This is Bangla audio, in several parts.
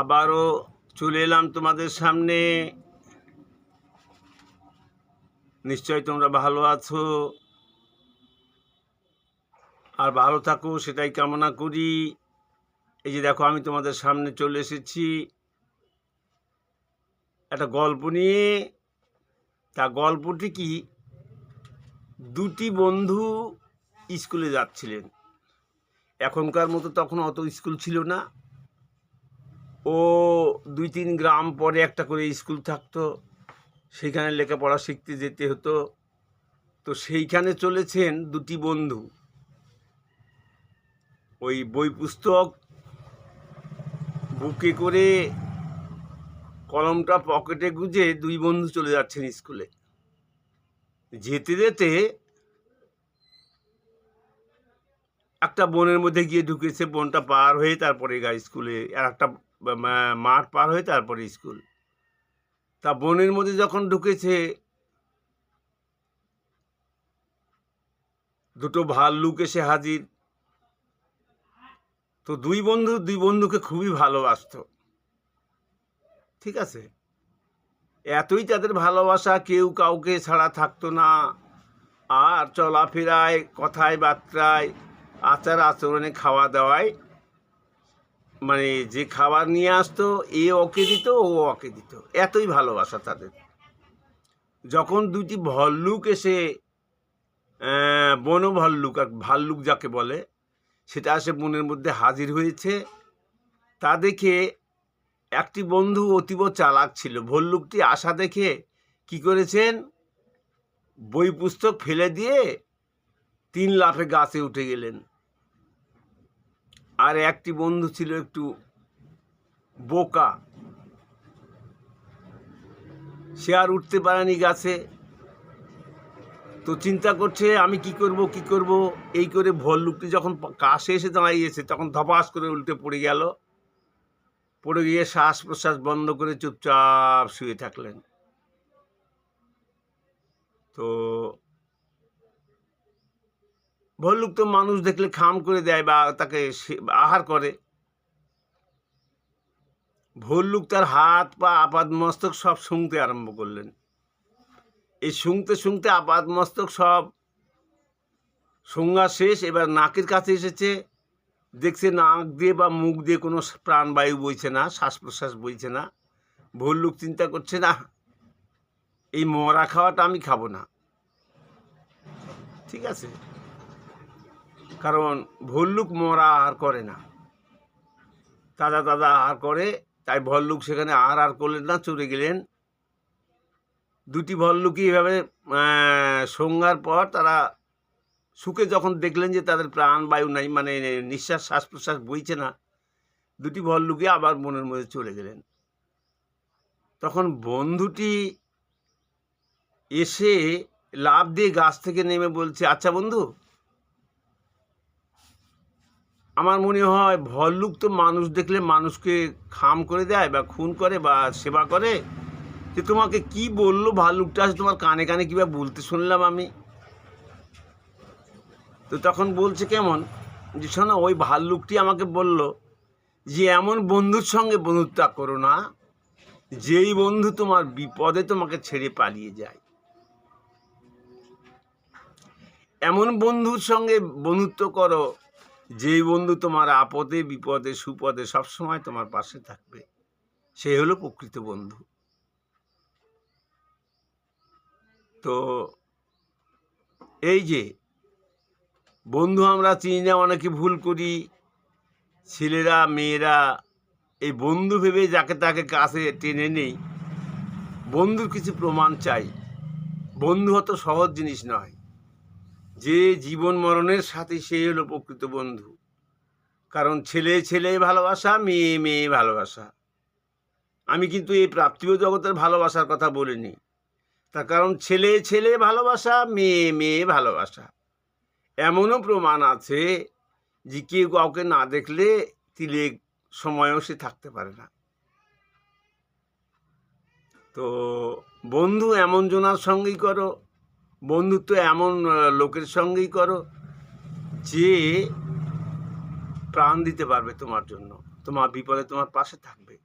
আবারও চলে এলাম তোমাদের সামনে। নিশ্চয় তোমরা ভালো আছো। আর ভালো থাকো, সেটাই কামনা করি। এই যে দেখো, আমি তোমাদের সামনে চলে এসেছি। একটা গল্প নিয়ে। তা গল্পটি কি? দুটি বন্ধু স্কুলে যাচ্ছিলেন। এখনকার মতো তখন অত স্কুল ছিল না। ও দুই তিন গ্রাম পরে একটা করে স্কুল থাকতো, সেইখানে লেখাপড়া শিখতে যেতে হতো। তো সেইখানে চলেছেন দুটি বন্ধু। ওই বই পুস্তক বুকে করে কলমটা পকেটে গুঁজে দুই বন্ধু চলে যাচ্ছেন স্কুলে। যেতে যেতে একটা বনের মধ্যে গিয়ে ঢুকেছে, বনটা পার হয়ে তারপরে গা স্কুলে, আর একটা মাঠ পার হয়ে তারপরে স্কুল। তা বনের মধ্যে যখন ঢুকেছে, দুটো ভাল্লুক এসে হাজির। তো দুই বন্ধু, দুই বন্ধুকে খুবই ভালোবাসতো। ঠিক আছে? এতই তাদের ভালোবাসা, কেউ কাউকে ছাড়া থাকতো না। আর চলাফেরায়, কথায় বার্তায় আচার আচরণে খাওয়া দাওয়ায় মানে যে খাবার নিয়ে আসতো, এ ওকে দিত, ও ওকে দিত। এতই ভালোবাসা তাদের। যখন দুটি ভল্লুক এসে বন ভল্লুক আর ভাল্লুক যাকে বলে, সেটা এসে বনের মধ্যে হাজির হয়েছে। তা দেখে একটি বন্ধু অতীব চালাক ছিল। ভল্লুকটি আসা দেখে কি করেছেন? বই পুস্তক ফেলে দিয়ে তিন লাফে গাছে উঠে গেলেন। আর একটি বন্ধু ছিল একটু বোকা। সে আর উঠতে পারেনি গাছে। তো চিন্তা করছে, আমি কি করব কি করব? এই করে ভল্লুকটি যখন কাশে এসে দাঁড়িয়েছে, তখন ধপাস করে উল্টে পড়ে গেল। পড়ে গিয়ে শ্বাস প্রশ্বাস বন্ধ করে চুপচাপ শুয়ে থাকলেন। তো ভল্লুক তো মানুষ দেখলে খাম করে দেয় বা তাকে আহার করে। ভল্লুক তার হাত পা আপাদ মস্তক সব শুংতে আরম্ভ করলেন। এই শুংতে শুংতে আপাদ মস্তক সব শুঙ্গা শেষ, এবার নাকের কাছে এসেছে। দেখছে নাক দিয়ে বা মুখ দিয়ে কোনো প্রাণবায়ু বইছে না শ্বাস প্রশ্বাস বইছে না। ভল্লুক চিন্তা করছে, না, এই মরা খাওয়াটা আমি খাব না। ঠিক আছে? কারণ ভল্লুক মরা আর করে না। তাজা তাজা আহার করে, তাই ভল্লুক সেখানে আর আর করলেন না চলে গেলেন। দুটি ভল্লুকই এভাবে সংজ্ঞার পর তারা সুখে যখন দেখলেন যে তাদের প্রাণবায়ু নাই মানে নিঃশ্বাস শ্বাস প্রশ্বাস বইছে না, দুটি ভল্লুকে আবার মনের মধ্যে চলে গেলেন। তখন বন্ধুটি এসে লাভ দিয়ে গাছ থেকে নেমে বলছে আচ্ছা বন্ধু আমার মনে হয় ভল্লুক তো মানুষ দেখলে মানুষকে খাম করে দেয় বা খুন করে বা সেবা করে। যে তোমাকে কি বলল ভাল্লুকটা? আজ তোমার কানে কানে কিবা বলতে শুনলাম আমি। তো তখন বলছে কেমন? যে শোনো, ওই ভাল্লুকটি আমাকে বলল যে, এমন বন্ধুর সঙ্গে বন্ধুত্ব করো না, যেই বন্ধু তোমার বিপদে তোমাকে ছেড়ে পালিয়ে যায়। এমন বন্ধুর সঙ্গে বন্ধুত্ব করো যেই বন্ধু তোমার আপদে, বিপদে, সুপদে সবসময় তোমার পাশে থাকবে, সে হলো প্রকৃত বন্ধু। তো এই যে, বন্ধু আমরা চিনি না, অনেকে ভুল করি, ছেলেরা, মেয়েরা, এই বন্ধু ভেবে যাকে তাকে কাছে টেনে নেই। বন্ধুর কিছু প্রমাণ চাই। বন্ধু অত সহজ জিনিস নয়। যে জীবন মরণের সাথে সে হলো প্রকৃত বন্ধু। কারণ ছেলে ছেলে ভালোবাসা, মেয়ে মেয়ে ভালোবাসা। আমি কিন্তু এই প্রাপ্তীয় জগতের ভালোবাসার কথা বলিনি। তার কারণ ছেলে ছেলে ভালোবাসা, মেয়ে মেয়ে ভালোবাসা। এমনও প্রমাণ আছে যে কেউ কাউকে না দেখলে তিলে সময়ও সে থাকতে পারে না। তো বন্ধু এমন জনার সঙ্গেই করো। বন্ধুত্ব এমন লোকের সঙ্গেই করো যে প্রাণ দিতে পারবে তোমার জন্য। তোমার বিপদে তোমার পাশে থাকবে।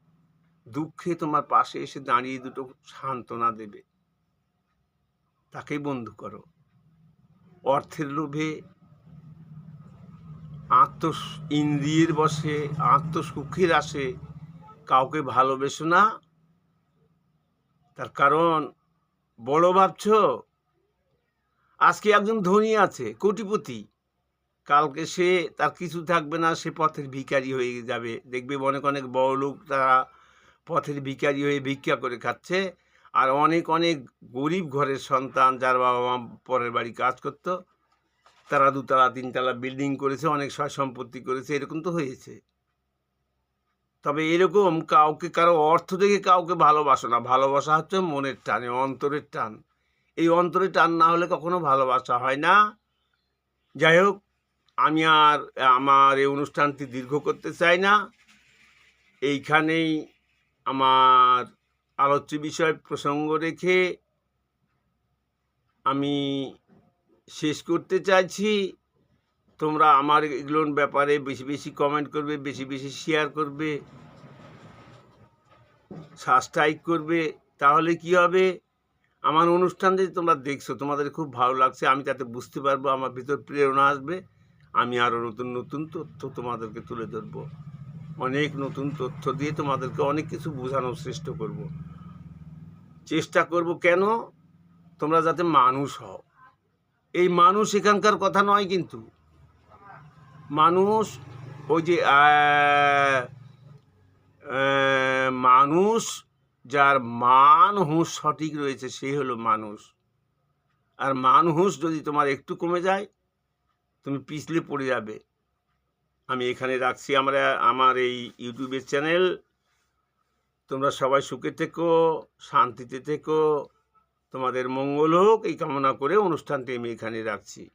দুঃখে তোমার পাশে এসে দাঁড়িয়ে দুটো সান্ত্বনা দেবে। তাকেই বন্ধু করো। অর্থের লোভে আত্ম ইন্দ্রিয়ের বসে, আত্মসুখের আসে, কাউকে ভালোবেসো না। তার কারণ, বড় ভাবছ? আজকে একজন ধনী আছে, কোটিপতি। কালকে সে তার কিছু থাকবে না, সে পথের ভিখারি হয়ে যাবে। দেখবে অনেক অনেক বড় লোক তারা পথের ভিখারি হয়ে ভিক্ষা করে খাচ্ছে। আর অনেক অনেক গরিব ঘরের সন্তান যার বাবা মা পরের বাড়ি কাজ করতো। তারা দুতলা, তিনতলা বিল্ডিং করেছে, অনেক সয় সম্পত্তি করেছে, এরকম তো হয়েছে। তবে এরকম কাউকে, কারও অর্থ দেখে কাউকে ভালোবাসো না। ভালোবাসা হচ্ছে মনের টানে, অন্তরের টান। এই অন্তরে টান না হলে কখনো ভালোবাসা হয় না। যাই হোক, আমি আর, আমার এই অনুষ্ঠানটি দীর্ঘ করতে চাই না। এইখানেই আমার আলোচ্য বিষয় প্রসঙ্গ রেখে আমি শেষ করতে চাইছি। তোমরা আমার এগুলোর ব্যাপারে বেশি বেশি কমেন্ট করবে, বেশি বেশি শেয়ার করবে সাবস্ক্রাইব করবে, তাহলে কি হবে? আমার অনুষ্ঠান যে তোমরা দেখছ, তোমাদের খুব ভালো লাগছে, আমি তাতে বুঝতে পারব, আমার ভিতর প্রেরণা আসবে, আমি আরও নতুন নতুন তথ্য তোমাদেরকে তুলে ধরবো। অনেক নতুন তথ্য দিয়ে তোমাদেরকে অনেক কিছু বোঝানোর চেষ্টা করব। চেষ্টা করব কেন? তোমরা যাতে মানুষ হও। এই মানুষ এখানকার কথা নয় কিন্তু। মানুষ, ওই যে মানুষ যার মান হুঁশ সঠিক রয়েছে সেই হলো মানুষ। আর মান হুঁশ যদি তোমার একটু কমে যায়, তুমি পিছলে পড়ে যাবে। আমি এখানে রাখছি আমরা, আমার এই ইউটিউবের চ্যানেল তোমরা সবাই সুখে থেকো, শান্তিতে থেকো। তোমাদের মঙ্গল হোক, এই কামনা করে অনুষ্ঠানটি আমি এখানে রাখছি।